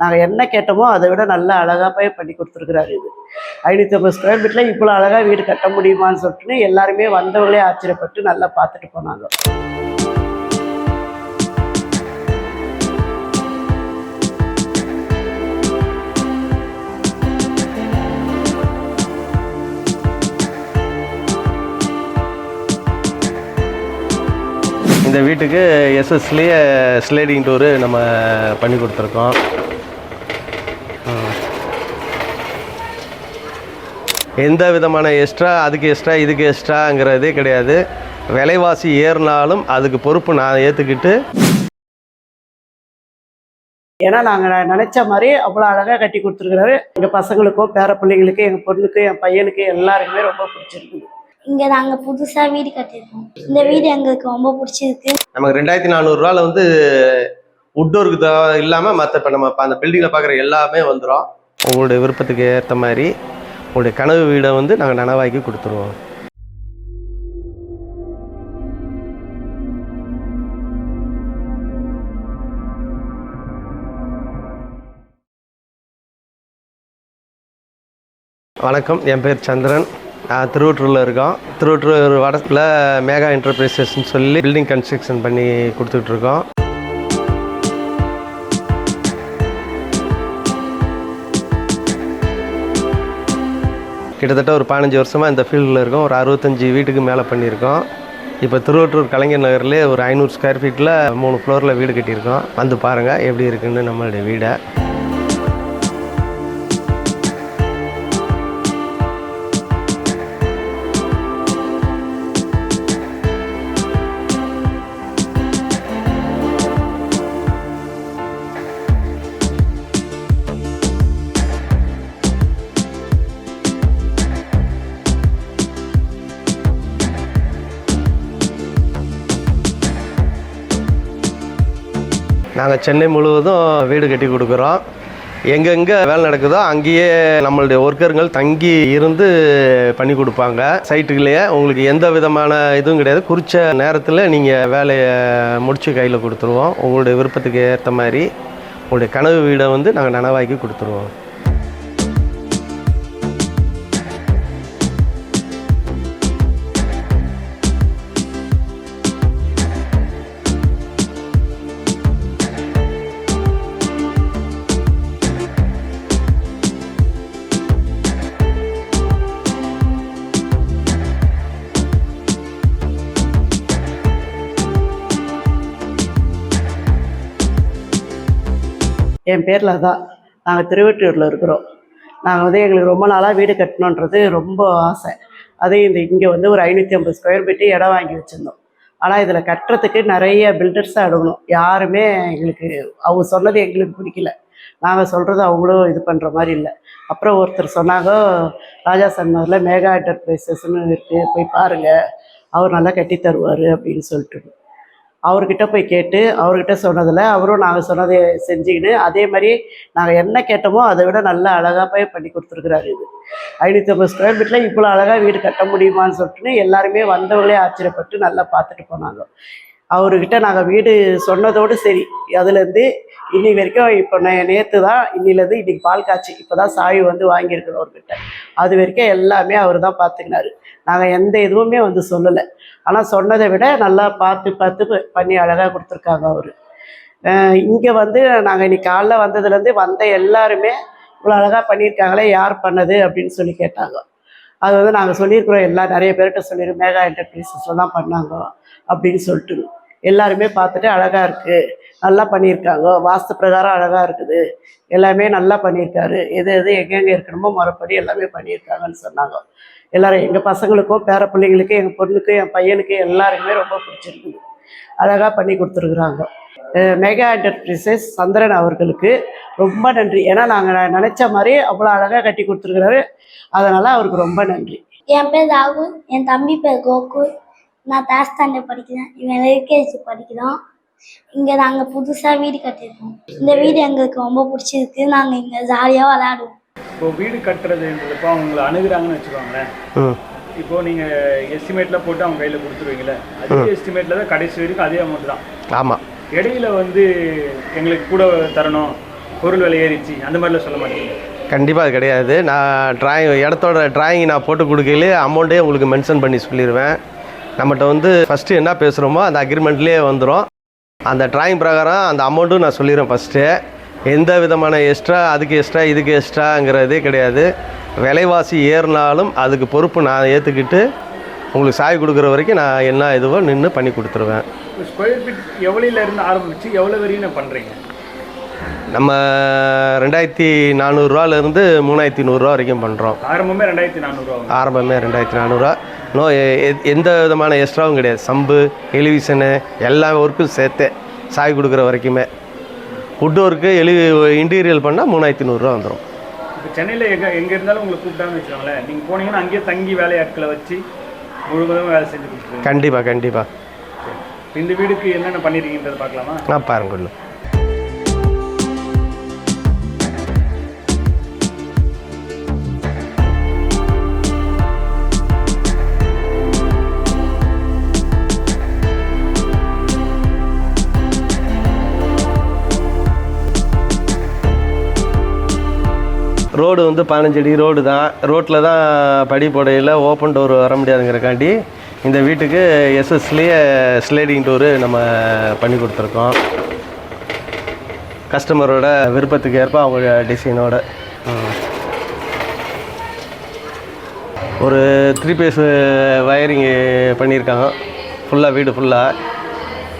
நாங்கள் என்ன கேட்டோமோ அதை விட நல்லா அழகாக போய் பண்ணி கொடுத்துருக்குறாரு இது. ஐநூற்றி ஐம்பது ஸ்கொயர் ஃபீட்டில் இவ்வளோ அழகாக வீடு கட்ட முடியுமான்னு சொல்லிட்டு எல்லாருமே வந்தவங்களே ஆச்சரியப்பட்டு நல்லா பார்த்துட்டு போனாங்க. இந்த வீட்டுக்கு எஸ்எஸ்லேயே ஸ்லைடிங் டூரு நம்ம பண்ணி கொடுத்துருக்கோம். எந்த விதமான எக்ஸ்ட்ரா அதுக்கு எக்ஸ்ட்ரா இதுக்கு எக்ஸ்ட்ராங்கிறதே கிடையாது. விலைவாசி ஏறினாலும் அதுக்கு பொறுப்பு நான் ஏற்றுக்கிட்டு ஏன்னா நாங்கள் நினச்ச மாதிரி அவ்வளோ அழகாக கட்டி கொடுத்துருக்குறாரு. எங்கள் பசங்களுக்கும் பேர பிள்ளைங்களுக்கு எங்கள் பொண்ணுக்கு என் பையனுக்கு எல்லாருக்குமே ரொம்ப பிடிச்சிருக்குது. இங்க நாங்க புதுசா வீடு கட்டியிருக்கோம். இந்த வீடு எங்களுக்கு ரொம்ப பிடிச்சிருக்கு. நமக்கு ரெண்டாயிரத்தி நானூறுரூவாவில் வந்து உட் ஒர்க்கு இல்லாமல் மற்ற இப்போ நம்ம அந்த பில்டிங்கில் பார்க்குற எல்லாமே வந்துடும் உங்களுடைய விருப்பத்துக்கு ஏற்ற மாதிரி உங்களுடைய கனவு வீடை வந்து நாங்கள் நனவாக்கி கொடுத்துருவோம். வணக்கம். என் பேர் சந்திரன். நான் திருவற்றூரில் இருக்கோம். திருவற்றூர் வடத்தில் மேகா என்டர்பிரைசஸ்ன்னு சொல்லி பில்டிங் கன்ஸ்ட்ரக்ஷன் பண்ணி கொடுத்துட்ருக்கோம் கிட்டத்தட்ட ஒரு பதினஞ்சு வருஷமாக இந்த ஃபீல்டில் இருக்கோம். ஒரு அறுபத்தஞ்சி வீட்டுக்கு மேலே பண்ணியிருக்கோம். இப்போ திருவற்றூர் கலைஞர் நகர்லேயே ஒரு ஐநூறு ஸ்கொயர் ஃபீட்டில் மூணு ஃப்ளோரில் வீடு கட்டியிருக்கோம். வந்து பாருங்கள் எப்படி இருக்குன்னு நம்மளுடைய வீடை. நாங்கள் சென்னை முழுவதும் வீடு கட்டி கொடுக்குறோம். எங்கெங்கே வேலை நடக்குதோ அங்கேயே நம்மளுடைய ஒர்க்கருங்கள் தங்கி இருந்து பண்ணி கொடுப்பாங்க. சைட்டுக்குள்ளேயே உங்களுக்கு எந்த விதமான இதுவும் கிடையாது. குறித்த நேரத்தில் நீங்கள் வேலையை முடித்து கையில் கொடுத்துருவோம். உங்களுடைய விருப்பத்துக்கு ஏற்ற மாதிரி உங்களுடைய கனவு வீடை வந்து நாங்கள் நனவாக்கி கொடுத்துருவோம். என் பேரில் தான் நாங்கள் திருவெட்டியூரில் இருக்கிறோம். நாங்கள் வந்து எங்களுக்கு ரொம்ப நாளாக வீடு கட்டணுன்றது ரொம்ப ஆசை. அதே இந்த இங்கே வந்து ஒரு ஐநூற்றி ஐம்பது ஸ்கொயர் ஃபீட்டு இடம் வாங்கி வச்சுருந்தோம். ஆனால் இதில் கட்டுறதுக்கு நிறைய பில்டர்ஸாக அணுகணும் யாருமே எங்களுக்கு அவங்க சொன்னது எங்களுக்கு பிடிக்கல. நாங்கள் சொல்கிறது அவங்களும் இது பண்ணுற மாதிரி இல்லை. அப்புறம் ஒருத்தர் சொன்னாங்க ராஜா சன்மாரில் மேகா என்டர்பிரைசஸ்ன்னு இருக்குது போய் பாருங்கள் அவர் நல்லா கட்டி தருவார் அப்படின்னு சொல்லிட்டு. அவர்கிட்ட போய் கேட்டு அவர்கிட்ட சொன்னதில் அவரும் நாங்கள் சொன்னதை செஞ்சுக்கின்னு அதே மாதிரி நாங்கள் என்ன கேட்டோமோ அதை விட நல்லா அழகாக போய் பண்ணி கொடுத்துருக்குறாரு இது. ஐநூற்றி ஐம்பது ஸ்கொயர் ஃபீட்டில் இவ்வளோ அழகாக வீடு கட்ட முடியுமான்னு சொல்லிட்டு எல்லாருமே வந்தவங்களே ஆச்சரியப்பட்டு நல்லா பார்த்துட்டு போனாங்க. அவர்கிட்ட நாங்கள் வீடு சொன்னதோடு சரி. அதுலேருந்து இன்னி வரைக்கும் இப்போ நேற்று தான் இன்னிலேருந்து இன்றைக்கி பால் காய்ச்சி இப்போ தான் சாவி வந்து வாங்கியிருக்கிறோம் அவர்கிட்ட. அது வரைக்கும் எல்லாமே அவர் தான் பார்த்துக்கினாரு நாங்கள் எந்த இதுவுமே வந்து சொல்லலை. ஆனால் சொன்னதை விட நல்லா பார்த்து பார்த்து பண்ணி அழகாக கொடுத்துருக்காங்க அவர். இங்கே வந்து நாங்கள் இன்னைக்கு காலைல வந்ததுலேருந்து வந்த எல்லாருமே இவ்வளோ அழகாக பண்ணியிருக்காங்களே யார் பண்ணது அப்படின்னு சொல்லி கேட்டாங்க. அது வந்து நாங்கள் சொல்லியிருக்கிறோம் எல்லா நிறைய பேர்கிட்ட சொல்லியிருக்கோம் மேகா என்டர்பிரைசஸில் தான் பண்ணாங்க அப்படின்னு சொல்லிட்டு. எல்லாருமே பார்த்துட்டு அழகாக இருக்குது நல்லா பண்ணியிருக்காங்க. வாஸ்து பிரகாரம் அழகாக இருக்குது. எல்லாமே நல்லா பண்ணியிருக்காரு. எது எது எங்கெங்கே இருக்கணுமோ மறுபடி எல்லாமே பண்ணியிருக்காங்கன்னு சொன்னாங்க. எல்லாரும் எங்கள் பசங்களுக்கும் பேர பிள்ளைங்களுக்கும் எங்கள் பொண்ணுக்கும் என் பையனுக்கு எல்லாருக்குமே ரொம்ப பிடிச்சிருக்குது அழகாக பண்ணி கொடுத்துருக்குறாங்க. மெகா என்டர்பிரைசஸ் சந்திரன் அவர்களுக்கு ரொம்ப நன்றி. ஏன்னா நாங்கள் நினச்ச மாதிரி அவ்வளோ அழகாக கட்டி கொடுத்துருக்குறாரு. அதனால் அவருக்கு ரொம்ப நன்றி. என் பேர் ராகுல். என் தம்பி பேர் கோகுல். நான் தேர்ட் ஸ்டாண்டர்ட் படிக்கிறேன். இவன் எல்கேஜி படிக்கிறான். இங்க நாங்க புதுசா வீடு கட்டியிருக்கோம். இந்த வீடு எங்களுக்கு ரொம்ப பிடிச்சிருக்கு. நாங்க இங்க ஜாலியா விளையாடுவோம். இப்போ வீடு கட்டுறதுன்றப்போ அவங்களை அணுகுறாங்கன்னு வச்சுக்கோங்களேன். ம் இப்போ நீங்க எஸ்டிமேட்ல போட்டு அவங்க கையில கொடுத்துருவீங்கல்ல. அதே எஸ்டிமேட்ல தான் கடைசி வரைக்கும் அதே அமௌண்ட் தான். ஆமாம் இடையில வந்து எங்களுக்கு கூட தரணும் பொருள் விலை ஏறிச்சு அந்த மாதிரிலாம் சொல்ல மாட்டீங்க கண்டிப்பாக அது கிடையாது. நான் டிராயிங் இடத்தோட டிராயிங் நான் போட்டு கொடுக்கையிலே அமௌண்ட்டே உங்களுக்கு மென்ஷன் பண்ணி சொல்லிடுவேன் நம்மகிட்ட வந்து ஃபஸ்ட்டு என்ன பேசுகிறோமோ அந்த அக்ரிமெண்ட்லேயே வந்துடும் அந்த டிராயிங் பிரகாரம் அந்த அமௌண்ட்டும் நான் சொல்லிடுறேன் ஃபஸ்ட்டு எந்த விதமான எக்ஸ்ட்ரா அதுக்கு எக்ஸ்ட்ரா இதுக்கு எக்ஸ்ட்ராங்கிறதே கிடையாது. விலைவாசி ஏறினாலும் அதுக்கு பொறுப்பு நான் ஏற்றுக்கிட்டு உங்களுக்கு சாவி கொடுக்குற வரைக்கும் நான் என்ன இதுவோ நின்று பண்ணி கொடுத்துருவேன். ஸ்கொயர் ஃபீட் எவ்வளோல இருந்து ஆரம்பிச்சு எவ்வளோ வரையும் நான் பண்ணுறீங்க நம்ம ரெண்டாயிரத்தி நானூறுரூவாலேருந்து மூணாயிரத்தி நூறுரூவா வரைக்கும் பண்ணுறோம் ஆரம்பமே ரெண்டாயிரத்தி நானூறுரூவா. ஆரம்பமே ரெண்டாயிரத்தி நானூறுரூவா. நோ எந்த விதமான எக்ஸ்ட்ராவும் கிடையாது. சம்பு எலிவிஷனு எல்லா ஒர்க்கும் சேர்த்து சாய் கொடுக்குற வரைக்குமே. வுட் ஒர்க்கு எலி இன்டீரியல் பண்ணால் மூணாயிரத்தி நூறுரூவா வந்துடும் இப்போ சென்னையில் எங்கே எங்கே இருந்தாலும் உங்களை கூப்பிட்டான்னு வச்சுக்கோங்களேன். நீங்கள் போனீங்கன்னா அங்கேயே தங்கி வேலையாட்களை வச்சு முழுவதும் வேலை செஞ்சு கொடுத்துருவீங்க. கண்டிப்பாக கண்டிப்பாக இந்த வீடுக்கு என்னென்ன பண்ணிருக்கீங்கன்றத பார்க்கலாமா? நான் பாருங்க ரோடு வந்து பதினஞ்சு அடி ரோடு தான். ரோட்டில் தான் படி போடையில் ஓப்பன் டோர் வர முடியாதுங்கிறக்காண்டி இந்த வீட்டுக்கு எஸ்எஸ்லேயே ஸ்லைடிங் டோரு நம்ம பண்ணி கொடுத்துருக்கோம். கஸ்டமரோட விருப்பத்துக்கு ஏற்ப அவங்க டிசைனோட ஒரு த்ரீ பேஸ் வயரிங் பண்ணியிருக்காங்க. ஃபுல்லாக வீடு ஃபுல்லாக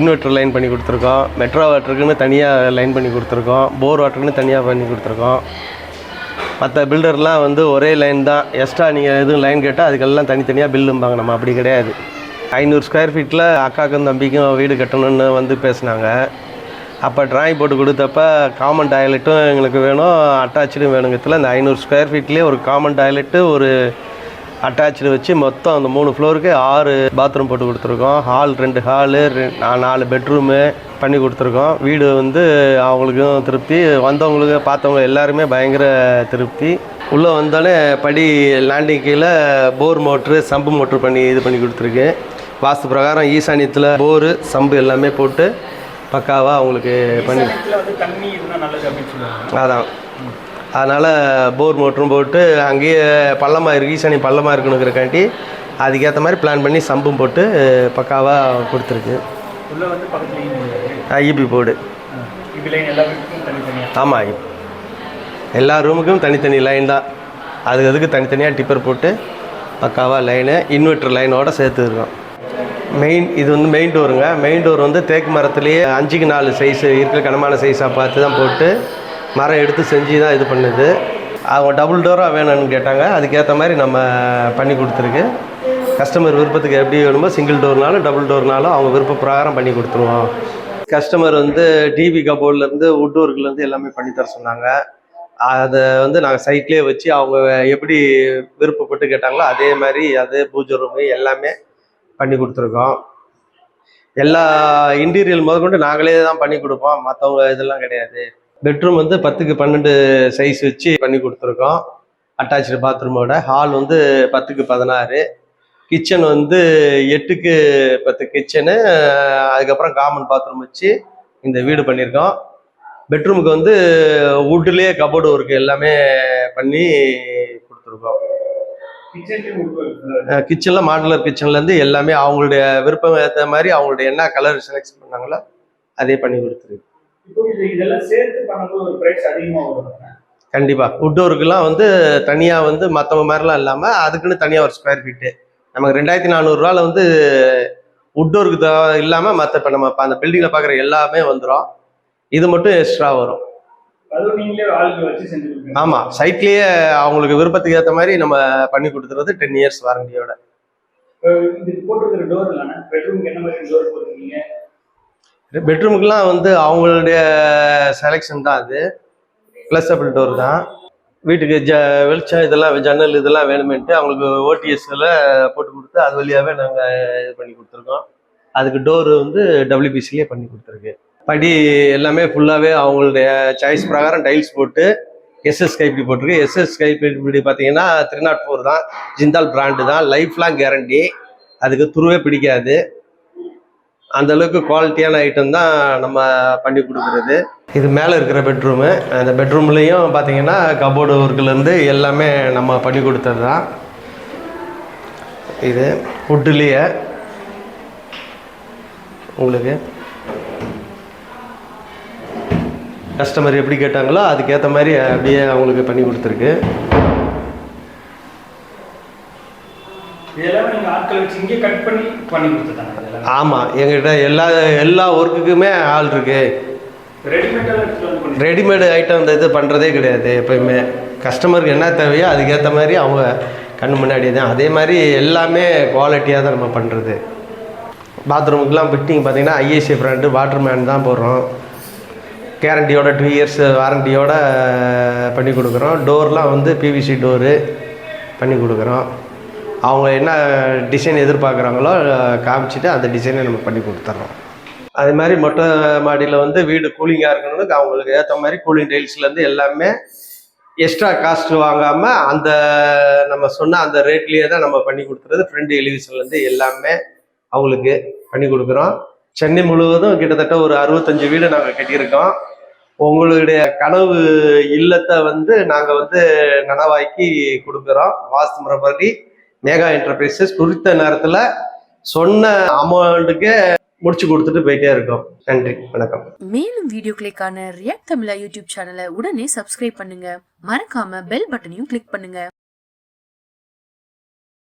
இன்வெர்ட்டர் லைன் பண்ணி கொடுத்துருக்கோம். மெட்ரோ வாட்டருக்குன்னு தனியாக லைன் பண்ணி கொடுத்துருக்கோம். போர் வாட்டருக்குன்னு தனியாக பண்ணி கொடுத்துருக்கோம். மற்ற பில்டர்லாம் வந்து ஒரே லைன் தான். எக்ஸ்ட்ரா நீங்கள் எதுவும் லைன் கேட்டால் அதுக்கெல்லாம் தனித்தனியாக பில்லும்பாங்க நம்ம அப்படி கிடையாது. ஐநூறு ஸ்கொயர் ஃபீட்டில் அக்காக்கும் தம்பிக்கும் வீடு கட்டணும்னு வந்து பேசுனாங்க. அப்போ ட்ராயிங் போட்டு கொடுத்தப்ப காமன் டாய்லெட்டும் எங்களுக்கு வேணும். அட்டாச்சுடும் வேணுங்கிறதுல அந்த ஐநூறு ஸ்கொயர் ஃபீட்லேயே ஒரு காமன் டாய்லெட்டு ஒரு அட்டாச்சு வச்சு மொத்தம் அந்த மூணு ஃப்ளோருக்கு ஆறு பாத்ரூம் போட்டு கொடுத்துருக்கோம். ஹால் ரெண்டு ஹாலு நாலு பெட்ரூமு பண்ணி கொடுத்துருக்கோம். வீடு வந்து அவங்களுக்கும் திருப்தி. வந்தவங்களுக்கு பார்த்தவங்க எல்லாருமே பயங்கர திருப்தி. உள்ளே வந்தோடனே படி லேண்டிங் கீழே போர் மோட்ரு சம்பு மோட்ரு பண்ணி இது பண்ணி கொடுத்துருக்கு. வாஸ்து பிரகாரம் ஈசானியத்தில் போரு சம்பு எல்லாமே போட்டு பக்காவாக அவங்களுக்கு பண்ணி அதான். அதனால் போர் மோட்டரும் போட்டு அங்கேயே பள்ளமாக இருக்கு ஈசானி பள்ளமாக இருக்கணுங்கிறக்காண்டி அதுக்கேற்ற மாதிரி பிளான் பண்ணி சம்பும் போட்டு பக்காவாக கொடுத்துருக்கு. ஐபி போர்டு ஆமாம் எல்லா ரூமுக்கும் தனித்தனி லைன் தான். அது அதுக்கு தனித்தனியாக டிப்பர் போட்டு பக்காவாக லைனு இன்வெர்ட்டர் லைனோட சேர்த்து இருக்கோம். மெயின் இது வந்து மெயின் டோருங்க மெயின் டோர் வந்து தேக்கு மரத்துலேயே அஞ்சுக்கு நாலு சைஸு இருக்கிற கனமான சைஸாக பார்த்து தான் போட்டு மரம் எடுத்து செஞ்சு தான் இது பண்ணுது. அவங்க டபுள் டோராக வேணும்னு கேட்டாங்க. அதுக்கேற்ற மாதிரி நம்ம பண்ணி கொடுத்துருக்கு. கஸ்டமர் விருப்பத்துக்கு எப்படி வேணுமோ சிங்கிள் டோர்னாலும் டபுள் டோர்னாலும் அவங்க விருப்ப பிரகாரம் பண்ணி கொடுத்துருவோம். கஸ்டமர் வந்து டிவி கபோர்ட்லேருந்து வுட் ஒர்க்லேருந்து எல்லாமே பண்ணித்தர சொன்னாங்க. அதை வந்து நாங்கள் சைட்லேயே வச்சு அவங்க எப்படி விருப்பப்பட்டு கேட்டாங்களோ அதே மாதிரி அது பூஜை ரூமு எல்லாமே பண்ணி கொடுத்துருக்கோம். எல்லா இன்டீரியல் முதற்கொண்டு நாங்களே தான் பண்ணி கொடுப்போம். மற்றவங்க இதெல்லாம் கிடையாது. பெட்ரூம் வந்து பத்துக்கு பன்னெண்டு சைஸ் வச்சு பண்ணி கொடுத்துருக்கோம். அட்டாச்சு பாத்ரூமோட ஹால் வந்து பத்துக்கு பதினாறு. கிச்சன் வந்து எட்டுக்கு பத்து கிச்சனு அதுக்கப்புறம் காமன் பாத்ரூம் வச்சு இந்த வீடு பண்ணியிருக்கோம் பெட்ரூமுக்கு வந்து வுட்லேயே கபோர்டு ஒர்க் எல்லாமே பண்ணி கொடுத்துருக்கோம். கிச்சன் கிச்சனில் மாடுலர் கிச்சன்லேருந்து எல்லாமே அவங்களுடைய விருப்பம் ஏற்ற மாதிரி அவங்களுடைய என்ன கலர் செலக்ட் பண்ணாங்களோ அதே பண்ணி கொடுத்துருக்கு இப்போ இது இதெல்லாம் சேர்த்து பண்ணும்போது ஒரு ப்ரைஸ் அதிகமாக வரும். கண்டிப்பாக வுட் ஒர்க்குலாம் வந்து தனியாக வந்து மற்றவங்க மாதிரிலாம் இல்லாமல் அதுக்குன்னு தனியாக ஒரு ஸ்கொயர் ஃபீட்டு நமக்கு ரெண்டாயிரத்தி நானூறுரூவாவில் வந்து வுட் ஒர்க்கு இல்லாமல் மற்ற இப்போ நம்ம அந்த பில்டிங்கில் பார்க்குற எல்லாமே வந்துடும் இது மட்டும் எக்ஸ்ட்ரா வரும். ஆமாம் சைட்லேயே அவங்களுக்கு விருப்பத்துக்கு ஏற்ற மாதிரி நம்ம பண்ணி கொடுத்துறது டென் இயர்ஸ் வாரண்டியோட போட்டிருக்கிற டோர் இல்லைன்னா பெட்ரூமுக்கு என்ன மாதிரி டோர் போட்டிருக்கீங்க? பெட்ரூமுக்குலாம் வந்து அவங்களுடைய செலெக்ஷன் தான் அது. ஃப்ளெக்சபிள் டோர் தான். வீட்டுக்கு ஜ வெளிச்சம் இதெல்லாம் ஜன்னல் இதெல்லாம் வேணுமென்ட்டு அவங்களுக்கு ஓடிஎஸ்ல போட்டு கொடுத்து அது வழியாகவே நாங்கள் இது பண்ணி கொடுத்துருக்கோம். அதுக்கு டோர் வந்து டபிள்யூபிசிலே பண்ணி கொடுத்துருக்கு. படி எல்லாமே ஃபுல்லாகவே அவங்களுடைய சாய்ஸ் பிரகாரம் டைல்ஸ் போட்டு எஸ்எஸ் கைப்பிடி போட்டிருக்கு. எஸ்எஸ் கைப்பிடி பார்த்தீங்கன்னா த்ரீ நாட் ஃபோர் தான். ஜிந்தால் பிராண்டு தான். லைஃப் லாங் கேரண்டி அதுக்கு துருவே பிடிக்காது. அந்த அளவுக்கு குவாலிட்டியான ஐட்டம் தான் நம்ம பண்ணி கொடுக்குறது. இது மேலே இருக்கிற பெட்ரூமு அந்த பெட்ரூம்லேயும் பார்த்தீங்கன்னா கபோர்டு ஒர்க்குலேருந்து எல்லாமே நம்ம பண்ணி கொடுத்தது தான் இது வுட்டுலேயே உங்களுக்கு கஸ்டமர் எப்படி கேட்டாங்களோ அதுக்கேற்ற மாதிரி அப்படியே அவங்களுக்கு பண்ணி கொடுத்துருக்கு. இதெல்லாம் நீங்கள் ஆட்கள் வச்சு இங்கே கட் பண்ணி பண்ணி கொடுத்துட்டாங்க. ஆமாம் எங்ககிட்ட எல்லா எல்லா ஒர்க்குக்குமே ஆள் இருக்குது ரெடிமேடு ஐட்டம் இந்த இது பண்ணுறதே கிடையாது எப்பயுமே. கஸ்டமருக்கு என்ன தேவையோ அதுக்கேற்ற மாதிரி அவங்க கண்ணு முன்னாடி தான். அதே மாதிரி எல்லாமே குவாலிட்டியாக தான் நம்ம பண்ணுறது பாத்ரூமுக்கெலாம் ஃபிட்டிங் பார்த்தீங்கன்னா ஐஏசி ஃப்ரெண்டு வாட்டர் மேன் தான் போடுறோம். கேரண்டியோட டூ இயர்ஸ் வாரண்டியோட பண்ணி கொடுக்குறோம். டோர்லாம் வந்து பிவிசி டோரு பண்ணி கொடுக்குறோம். அவங்க என்ன டிசைன் எதிர்பார்க்குறாங்களோ காமிச்சிட்டு அந்த டிசைனை நம்ம பண்ணி கொடுத்துட்றோம் அதே மாதிரி மொட்டை மாடியில் வந்து வீடு கூலிங்காக இருக்கணும்னு அவங்களுக்கு ஏற்ற மாதிரி கூலிங் டைல்ஸ்லேருந்து எல்லாமே எக்ஸ்ட்ரா காஸ்ட் வாங்காமல் அந்த நம்ம சொன்ன அந்த ரேட்லேயே தான் நம்ம பண்ணி கொடுத்துறது ஃப்ரண்ட் எலிவேஷன்லேருந்து எல்லாமே அவங்களுக்கு பண்ணி கொடுக்குறோம். சென்னை முழுவதும் கிட்டத்தட்ட ஒரு அறுபத்தஞ்சு வீடு நாங்கள் கட்டியிருக்கோம். உங்களுடைய கனவு இல்லத்தை வந்து நாங்கள் வந்து நனவாக்கி கொடுக்குறோம். வாஸ்து முறைப்படி மேகா என்டர்பிரைசஸ் குறித்த நேரத்தில் சொன்ன அமௌண்ட்டுக்கு முடிச்சு கொடுத்துட்டு போயிட்டே இருக்கோம். நன்றி வணக்கம். மேலும் வீடியோக்களுக்கான ரியாக்ட் தமிழா யூடியூப் சேனலை உடனே சப்ஸ்கிரைப் பண்ணுங்க. மறக்காம பெல் பட்டனையும் கிளிக் பண்ணுங்க.